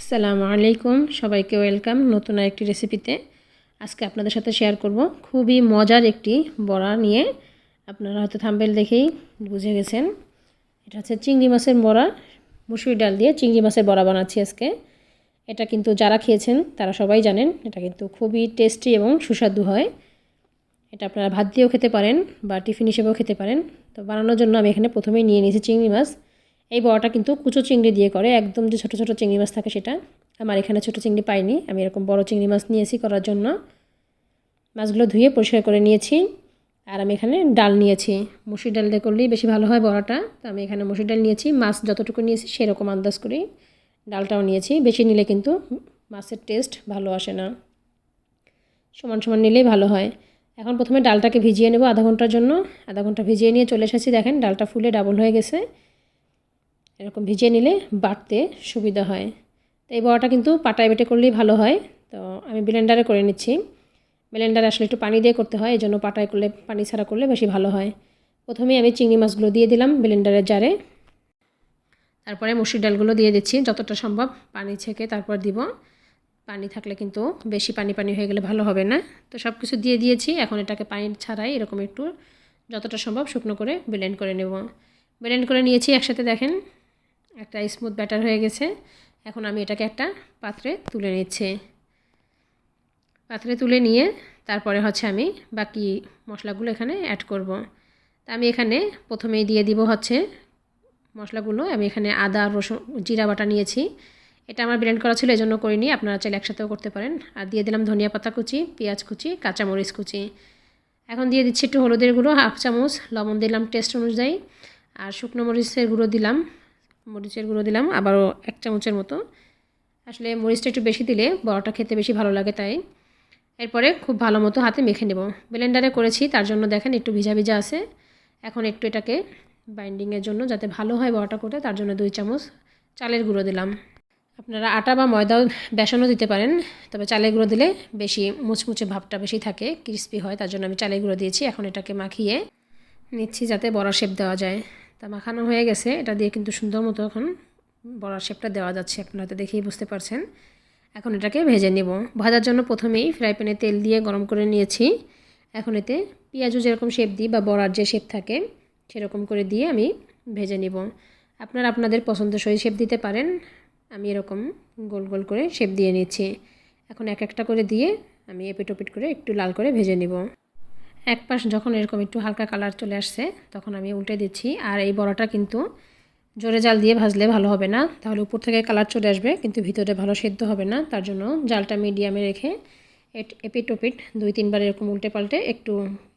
আসসালামু আলাইকুম। সবাইকে ওয়েলকাম নতুন একটি রেসিপিতে। আজকে আপনাদের সাথে শেয়ার করব খুবই মজার একটি বড়া নিয়ে। আপনারা হয়তো থাম্বেল দেখেই বুঝে গেছেন। এটা হচ্ছে চিংড়ি মাছের বড়া। মুসুরি ডাল দিয়ে চিংড়ি মাছের বড়া বানাচ্ছি আজকে। এটা কিন্তু যারা খেয়েছেন তারা সবাই জানেন, এটা কিন্তু খুবই টেস্টি এবং সুস্বাদু হয়। এটা আপনারা ভাত দিয়েও খেতে পারেন বা টিফিন হিসেবেও খেতে পারেন। তো বানানোর জন্য আমি এখানে প্রথমেই নিয়ে নিয়েছি চিংড়ি মাছ। এই বড়াটা কিন্তু কুচো চিংড়ি দিয়ে করে। একদম যে ছোটো ছোটো চিংড়ি মাছ থাকে সেটা। আমার এখানে ছোটো চিংড়ি পাইনি। আমি এরকম বড় চিংড়ি মাছ নিয়েছি করার জন্য। মাছগুলো ধুয়ে পরিষ্কার করে নিয়েছি। আর আমি এখানে ডাল নিয়েছি। মুসুর ডাল দিয়ে করলেই বেশি ভালো হয় বড়াটা। তো আমি এখানে মুসুর ডাল নিয়েছি। মাছ যতটুকু নিয়েছি সেরকম আন্দাজ করেই ডালটাও নিয়েছি। বেশি নিলে কিন্তু মাছের টেস্ট ভালো আসে না। সমান সমান নিলেই ভালো হয়। এখন প্রথমে ডালটাকে ভিজিয়ে নেব আধা ঘণ্টার জন্য। আধা ঘণ্টা ভিজিয়ে নিয়ে চলে এসেছি। দেখেন ডালটা ফুলে ডাবল হয়ে গেছে। এরকম ভিজিয়ে নিলে বাটতে সুবিধা হয়। তো এই বড়াটা কিন্তু পাটায় বেটে করলেই ভালো হয়। তো আমি ব্লেন্ডারে করে নিচ্ছি। ব্লেন্ডারে আসলে একটু পানি দিয়ে করতে হয় এই জন্য পাটায় করলে, পানি ছাড়া করলে বেশি ভালো হয়। প্রথমেই আমি চিংড়ি মাছগুলো দিয়ে দিলাম ব্লেন্ডারের জারে। তারপরে মুসুর ডালগুলো দিয়ে দিচ্ছি, যতটা সম্ভব পানি ছেঁকে তারপর দিব। পানি থাকলে কিন্তু বেশি পানি পানি হয়ে গেলে ভালো হবে না। তো সব কিছু দিয়ে দিয়েছি, এখন এটাকে পানি ছাড়াই এরকম একটু যতটা সম্ভব শুকনো করে ব্লেন্ড করে নেব। ব্লেন্ড করে নিয়েছি একসাথে দেখেন একটা স্মুথ ব্যাটার হয়ে গেছে। এখন আমি এটাকে একটা পাত্রে তুলে নিচ্ছি। পাত্রে তুলে নিয়ে তারপরে হচ্ছে আমি বাকি মশলাগুলো এখানে অ্যাড করব। তা আমি এখানে প্রথমেই দিয়ে দিব হচ্ছে মশলাগুলো। আমি এখানে আদা, রসুন, জিরা বাটা নিয়েছি। এটা আমার ব্লেন্ড করা ছিল এই জন্য করিনি। আপনারা চাইলে একসাথেও করতে পারেন। আর দিয়ে দিলাম ধনিয়া পাতা কুচি, পেঁয়াজ কুচি, কাঁচামরিচ কুচি। এখন দিয়ে দিচ্ছি একটু হলুদের গুঁড়ো, হাফ চামচ লবণ দিলাম টেস্ট অনুযায়ী। আর শুকনো মরিচের গুঁড়ো দিলাম। মরিচের গুঁড়ো দিলাম, আবারও এক চামচের মতো। আসলে মরিচটা একটু বেশি দিলে বড়াটা খেতে বেশি ভালো লাগে তাই। এরপরে খুব ভালো মতো হাতে মেখে নেব। ব্লেন্ডারে করেছি, তার জন্য দেখেন একটু ভিজা ভিজা আছে। এখন একটু এটাকে বাইন্ডিংয়ের জন্য যাতে ভালো হয় বড়াটা করে, তার জন্য দুই চামচ চালের গুঁড়ো দিলাম। আপনারা আটা বা ময়দাও বেসনও দিতে পারেন, তবে চালের গুঁড়ো দিলে বেশি মুচমুচে ভাবটা বেশি থাকে ক্রিস্পি হয়, তার জন্য আমি চালের গুঁড়ো দিয়েছি। এখন এটাকে মাখিয়ে নিচ্ছি যাতে বড়া শেপ দেওয়া যায়। তা মাখানো হয়ে গেছে। এটা দিয়ে কিন্তু সুন্দর মতো এখন বড়ার শেপটা দেওয়া যাচ্ছে। আপনারা তো দেখেই বুঝতে পারছেন। এখন এটাকে ভেজে নেব। ভাজার জন্য প্রথমেই ফ্রাই প্যানে তেল দিয়ে গরম করে নিয়েছি। এখন এতে পেঁয়াজও যেরকম শেপ দিই বা বড়ার যে শেপ থাকে, সেরকম করে দিয়ে আমি ভেজে নিব। আপনারা আপনাদের পছন্দসই শেপ দিতে পারেন। আমি এরকম গোল গোল করে শেপ দিয়ে নিচ্ছি। এখন এক একটা করে দিয়ে আমি এপিট ওপিট করে একটু লাল করে ভেজে নিব। এক পাশ যখন এরকম একটু হালকা কালার চলে আসছে, তখন আমি উল্টে দিচ্ছি। আর এই বড়াটা কিন্তু জোরে জাল দিয়ে ভাজলে ভালো হবে না। তাহলে উপর থেকে কালার চলে আসবে, কিন্তু ভিতরে ভালো সেদ্ধ হবে না। তার জন্য জালটা মিডিয়ামে রেখে এপিট ওপিট দুই, তিনবার এরকম উল্টে পাল্টে একটু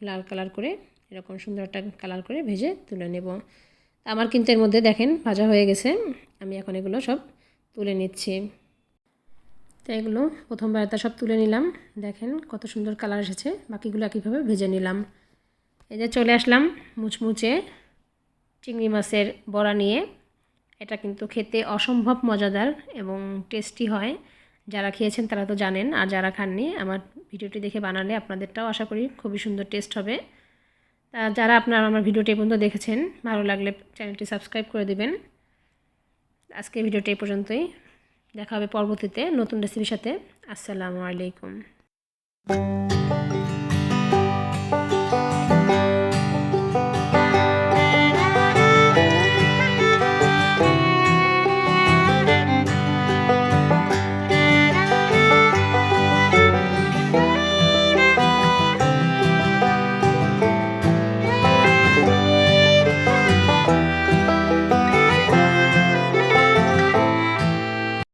লাল কালার করে, এরকম সুন্দর একটা কালার করে ভেজে তুলে নেব। আমার কিন্তু এর মধ্যে দেখেন ভাজা হয়ে গেছে। আমি এখন এগুলো সব তুলে নিচ্ছি। তো এগুলো প্রথমবার এটা সব তুলে নিলাম। দেখেন কত সুন্দর কালার এসেছে। বাকিগুলো একইভাবে ভেজে নিলাম। এই যে চলে আসলাম মুচমুচে চিংড়ি মাছের বড়া নিয়ে। এটা কিন্তু খেতে অসম্ভব মজাদার এবং টেস্টি হয়। যারা খেয়েছেন তারা তো জানেন, আর যারা খাননি, আমার ভিডিওটি দেখে বানালে আপনাদেরটাও আশা করি খুবই সুন্দর টেস্ট হবে। তা যারা আপনারা আমার ভিডিওটি পর্যন্ত দেখেছেন, ভালো লাগলে চ্যানেলটি সাবস্ক্রাইব করে দেবেন। আজকে ভিডিওটি এই পর্যন্তই। দেখা হবে পরবর্তীতে নতুন রেসিপির সাথে। আসসালামু আলাইকুম।